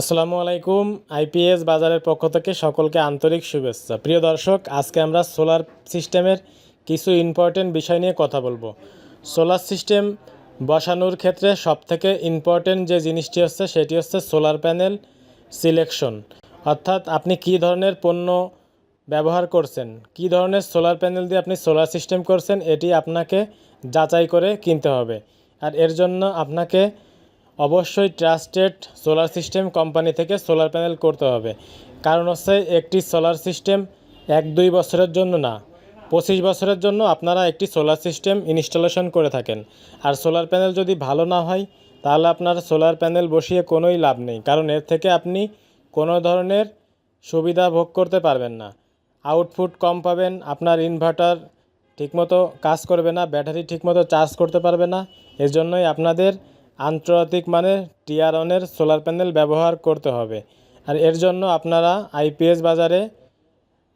আসসালামু আলাইকুম আইপিএস বাজারের পক্ষ থেকে সকলকে আন্তরিক শুভেচ্ছা। প্রিয় দর্শক, আজকে আমরা সোলার সিস্টেমের কিছু ইম্পর্টেন্ট বিষয় নিয়ে কথা বলব। সোলার সিস্টেম বসানোর ক্ষেত্রে সবথেকে ইম্পর্টেন্ট যে জিনিসটি হচ্ছে, সেটি হচ্ছে সোলার প্যানেল সিলেকশন। অর্থাৎ আপনি কী ধরনের পণ্য ব্যবহার করছেন, কী ধরনের সোলার প্যানেল দিয়ে আপনি সোলার সিস্টেম করছেন, এটি আপনাকে যাচাই করে কিনতে হবে। আর এর জন্য আপনাকে অবশ্যই ট্রাস্টেড সোলার সিস্টেম কোম্পানি থেকে সোলার প্যানেল করতে হবে। কারণ হচ্ছে একটি সোলার সিস্টেম এক দুই বছরের জন্য না, পঁচিশ বছরের জন্য আপনারা একটি সোলার সিস্টেম ইনস্টলেশন করে থাকেন। আর সোলার প্যানেল যদি ভালো না হয়, তাহলে আপনার সোলার প্যানেল বসিয়ে কোনোই লাভ নেই। কারণ এর থেকে আপনি কোনো ধরনের সুবিধা ভোগ করতে পারবেন না। আউটপুট কম পাবেন, আপনার ইনভার্টার ঠিকমতো কাজ করবে না, ব্যাটারি ঠিকমতো চার্জ করতে পারবে না। এর জন্যই আপনাদের আন্তর্জাতিক মানের টিআর ওয়ানের সোলার প্যানেল ব্যবহার করতে হবে। আর এর জন্য আপনারা আইপিএস বাজারে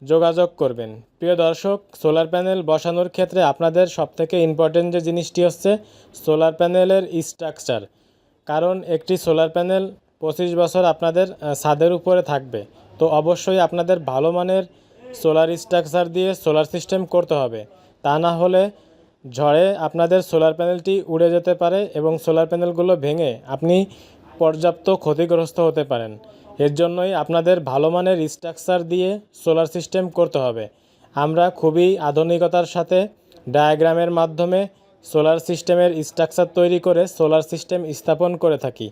যোগাযোগ করবেন। প্রিয় দর্শক, সোলার প্যানেল বসানোর ক্ষেত্রে আপনাদের সবথেকে ইম্পর্টেন্ট যে জিনিসটি হচ্ছে সোলার প্যানেলের স্ট্রাকচার কারণ একটি সোলার প্যানেল পঁচিশ বছর আপনাদের ছাদের উপরে থাকবে। তো অবশ্যই আপনাদের ভালো মানের সোলার স্ট্রাকচার দিয়ে সোলার সিস্টেম করতে হবে। তা না হলে ঝড়ে আপনাদের সোলার প্যানেলটি উড়ে যেতে পারে এবং সোলার প্যানেলগুলো ভেঙে আপনি পর্যাপ্ত ক্ষতিগ্রস্ত হতে পারেন। এর জন্যই আপনাদের ভালো মানের স্ট্রাকচার দিয়ে সোলার সিস্টেম করতে হবে। আমরা খুবই আধুনিকতার সাথে ডায়াগ্রামের মাধ্যমে সোলার সিস্টেমের স্ট্রাকচার তৈরি করে সোলার সিস্টেম স্থাপন করে থাকি।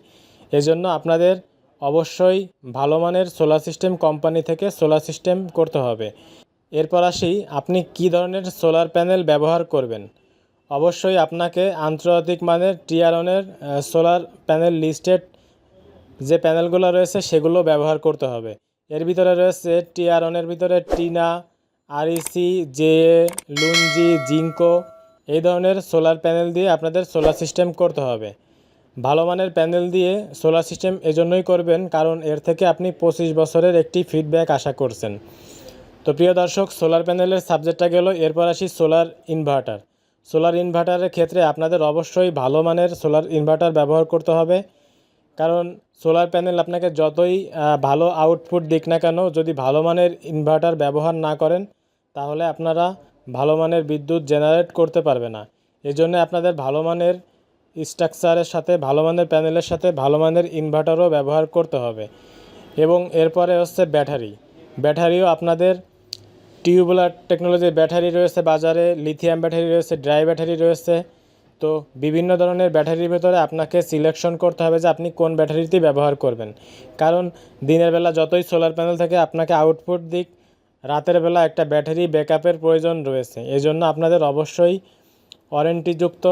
এজন্য আপনাদের অবশ্যই ভালো মানের সোলার সিস্টেম কোম্পানি থেকে সোলার সিস্টেম করতে হবে। এরপর আসি, আপনি কী ধরনের সোলার প্যানেল ব্যবহার করবেন? অবশ্যই আপনাকে আন্তর্জাতিক মানের টিয়ারনের সোলার প্যানেল লিস্টেড যে প্যানেলগুলো রয়েছে সেগুলো ব্যবহার করতে হবে। এর ভিতরে রয়েছে টিআরনের ভিতরে Trina REC J Longi Jinko এই ধরনের সোলার প্যানেল দিয়ে আপনাদের সোলার সিস্টেম করতে হবে। ভালো মানের প্যানেল দিয়ে সোলার সিস্টেম এজন্যই করবেন, কারণ এর থেকে আপনি পঁচিশ বছরের একটি ফিডব্যাক আশা করছেন। তো প্রিয় দর্শক সোলার প্যানেলের সাবজেক্টটা গেল, এরপর আসি সোলার ইনভার্টার সোলার ইনভার্টারের ক্ষেত্রে আপনাদের অবশ্যই ভালো মানের সোলার ইনভার্টার ব্যবহার করতে হবে। কারণ সোলার প্যানেল আপনাকে যতই ভালো আউটপুট দিক না কেন, যদি ভালো মানের ইনভার্টার ব্যবহার না করেন, তাহলে আপনারা ভালো মানের বিদ্যুৎ জেনারেট করতে পারবে না। এই জন্য আপনাদের ভালো মানের স্ট্রাকচারের সাথে, ভালো মানের প্যানেলের সাথে ভালো মানের ইনভার্টারও ব্যবহার করতে হবে। এবং এরপরে হচ্ছে ব্যাটারি ব্যাটারিও আপনাদের টিউবুলার টেকনোলজির ব্যাটারি রয়েছে বাজারে, লিথিয়াম ব্যাটারি রয়েছে, ড্রাই ব্যাটারি রয়েছে। তো বিভিন্ন ধরনের ব্যাটারির ভেতরে আপনাকে সিলেকশন করতে হবে যে আপনি কোন ব্যাটারিটি ব্যবহার করবেন। কারণ দিনের বেলা যতই সোলার প্যানেল থেকে আপনাকে আউটপুট দিক, রাতের বেলা একটা ব্যাটারি ব্যাকআপের প্রয়োজন রয়েছে। এজন্য আপনাদের অবশ্যই ওয়ারেন্টিযুক্ত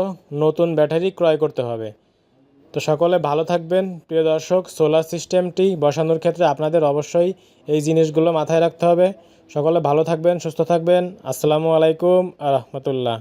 নতুন ব্যাটারি ক্রয় করতে হবে। তো সকলে ভালো থাকবেন, প্রিয় দর্শক। সোলার সিস্টেমটি বসানোর ক্ষেত্রে আপনাদের অবশ্যই এই জিনিসগুলো মাথায় রাখতে হবে। সকলে ভালো থাকবেন, সুস্থ থাকবেন। আসসালামু আলাইকুম আ রহমতুল্লাহ।